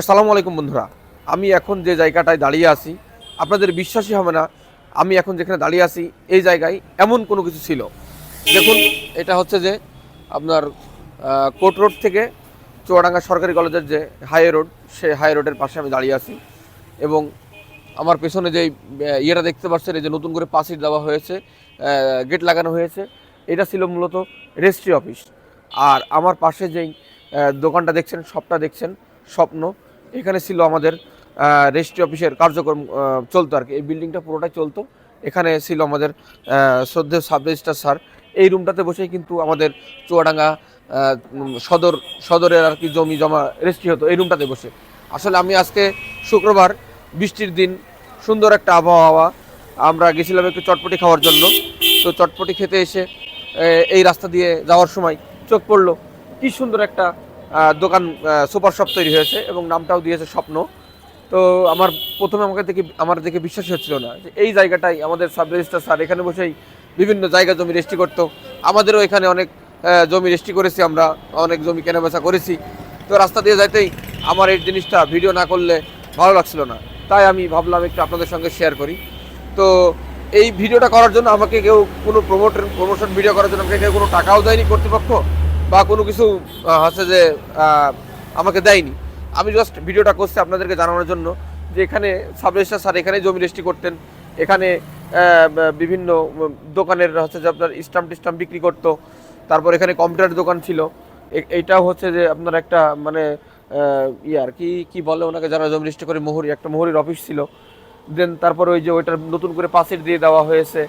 আসসালামু আলাইকুম বন্ধুরা। আমি এখন যে জায়গাটায় দাঁড়িয়ে আছি, আপনাদের বিশ্বাসই হবে না, আমি এখন যেখানে দাঁড়িয়ে আছি, এই জায়গায় এমন কোনো কিছু ছিল। দেখুন, এটা হচ্ছে যে আপনার কোর্ট রোড থেকে চুয়াডাঙ্গা সরকারি কলেজের যে হাই রোড, সেই হাই রোডের পাশে আমি দাঁড়িয়ে আছি এবং আমার পেছনে যে ইয়েটা দেখতে পাচ্ছেন, এই যে নতুন করে পাসিট দেওয়া হয়েছে গেট লাগানো হয়েছে, এটা ছিল মূলত রেজিস্ট্রি অফিস। আর আমার পাশে যেই দোকানটা দেখছেন, শপটা দেখছেন, স্বপ্ন এখানে ছিল আমাদের রেজিস্ট্রি অফিসের কার্যক্রম চলতো আর কি। এই বিল্ডিংটা পুরোটাই চলতো। এখানে ছিল আমাদের শ্রদ্ধেয় সাব রেজিস্ট্রার স্যার। এই রুমটাতে বসেই কিন্তু আমাদের চুয়াডাঙ্গা সদর, সদরের আর কি জমি জমা রেজিস্ট্রি হতো এই রুমটাতে বসে। আসলে আমি আজকে শুক্রবার, বৃষ্টির দিন, সুন্দর একটা আবহাওয়া, আমরা গেছিলাম একটু চটপটি খাওয়ার জন্য। তো চটপটি খেতে এসে এই রাস্তা দিয়ে যাওয়ার সময় চোখ পড়ল। কি সুন্দর একটা দোকান সুপার শপ তৈরি হয়েছে এবং নামটাও দিয়েছে স্বপ্ন। তো আমার প্রথমে আমাকে দেখে, আমার দেখে বিশ্বাসই হচ্ছিল না যে এই জায়গাটাই আমাদের সাব রেজিস্টার স্যার এখানে বসেই বিভিন্ন জায়গা জমি রেজিস্ট্রি করতো। আমাদেরও এখানে অনেক জমি রেজিস্ট্রি করেছি আমরা, অনেক জমি কেনাবেচা করেছি। তো রাস্তা দিয়ে যাইতেই আমার এই জিনিসটা ভিডিও না করলে ভালো লাগছিল না। তাই আমি ভাবলাম একটু আপনাদের সঙ্গে শেয়ার করি। তো এই ভিডিওটা করার জন্য আমাকে কেউ কোনো প্রমোটের প্রমোশন ভিডিও করার জন্য আমাকে কেউ কোনো টাকাও দেয়নি কর্তৃপক্ষ। বা কোনো কিছু হচ্ছে যে আমাকে দেয়নি। আমি জাস্ট ভিডিওটা করছি আপনাদেরকে জানানোর জন্য যে এখানে সাব রেজিস্ট্রার স্যার এখানে জমি রেজিস্ট্রি করতেন। এখানে বিভিন্ন দোকানের হচ্ছে যে আপনার স্টাম্প টিস্টাম্প বিক্রি করতো। তারপর এখানে কম্পিউটার দোকান ছিল। এইটাও হচ্ছে যে আপনার একটা মানে ইয়ে আর কি কি বলে ওনাকে যারা জমি রেজিস্ট্রি করে, মোহরি, একটা মোহরির অফিস ছিল। দেন তারপর ওই যে ওইটার নতুন করে পাসির দিয়ে দেওয়া হয়েছে।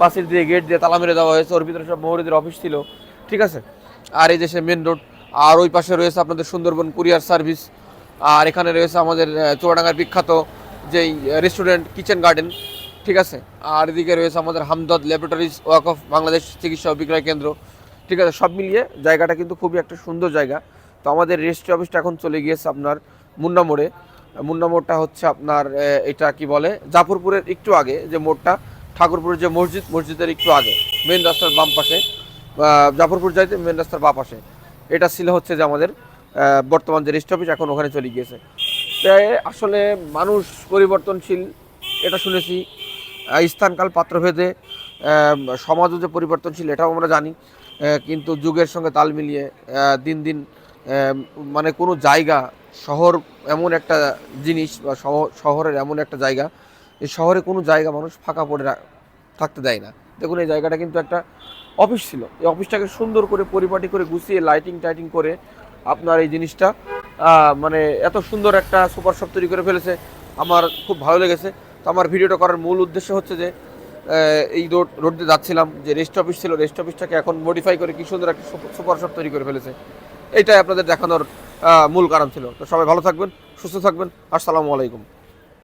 পাসির দিয়ে গেট দিয়ে তালা মেরে দেওয়া হয়েছে। ওর ভিতরে সব মোহরিদের অফিস ছিল। ঠিক আছে? আর এই যে সে মেন রোড আর ওই পাশে রয়েছে আপনাদের সুন্দরবন কুরিয়ার সার্ভিস আর এখানে রয়েছে আমাদের চুয়াডাঙ্গার বিখ্যাত যেই রেস্টুরেন্ট কিচেন গার্ডেন ঠিক আছে? আর এদিকে রয়েছে আমাদের হামদদ ল্যাবরেটরিজ ওয়াক অফ বাংলাদেশ চিকিৎসা বিক্রয় কেন্দ্র, ঠিক আছে? সব মিলিয়ে জায়গাটা কিন্তু খুবই একটা সুন্দর জায়গা। তো আমাদের রেজিস্ট্রি অফিসটা এখন চলে গিয়েছে আপনার মুন্না মোড়ে। মুন্না মোড়টা হচ্ছে আপনার এটা কি বলে? জাফরপুরের একটু আগে যে মোড়টা, ঠাকুরপুরের যে মসজিদ, মসজিদের একটু আগে মেন রাস্তার বাম পাশে। জাফরপুর যাইতে মেন রাস্তার বা পাশে। এটা ছিল হচ্ছে যে আমাদের বর্তমান যে রেজিস্ট্রি অফিস এখন ওখানে চলে গিয়েছে। আসলে মানুষ পরিবর্তনশীল, এটা শুনেছি। স্থানকাল পাত্রভেদে সমাজও যে পরিবর্তনশীল, এটাও আমরা জানি। কিন্তু যুগের সঙ্গে তাল মিলিয়ে দিন দিন মানে কোনো জায়গা, শহর এমন একটা জিনিস বা শহ- শহরের এমন একটা জায়গা, এই শহরে কোনো জায়গা মানুষ ফাঁকা পড়ে থাকতে দেয় না। দেখুন, এই জায়গাটা কিন্তু একটা অফিস ছিল। এই অফিসটাকে সুন্দর করে পরিপাটি করে গুছিয়ে লাইটিং টাইটিং করে আপনার এই জিনিসটা মানে এত সুন্দর একটা সুপার শপ তৈরি করে ফেলেছে। আমার খুব ভালো লেগেছে। তো আমার ভিডিওটা করার মূল উদ্দেশ্য হচ্ছে যে এই রোড রোড দিয়ে যাচ্ছিলাম, যে রেস্ট অফিস ছিল রেস্ট অফিসটাকে এখন মডিফাই করে কি সুন্দর একটা সুপার শপ তৈরি করে ফেলেছে। এইটাই আপনাদের দেখানোর মূল কারণ ছিল। তো সবাই ভালো থাকবেন, সুস্থ থাকবেন। আসসালামু আলাইকুম।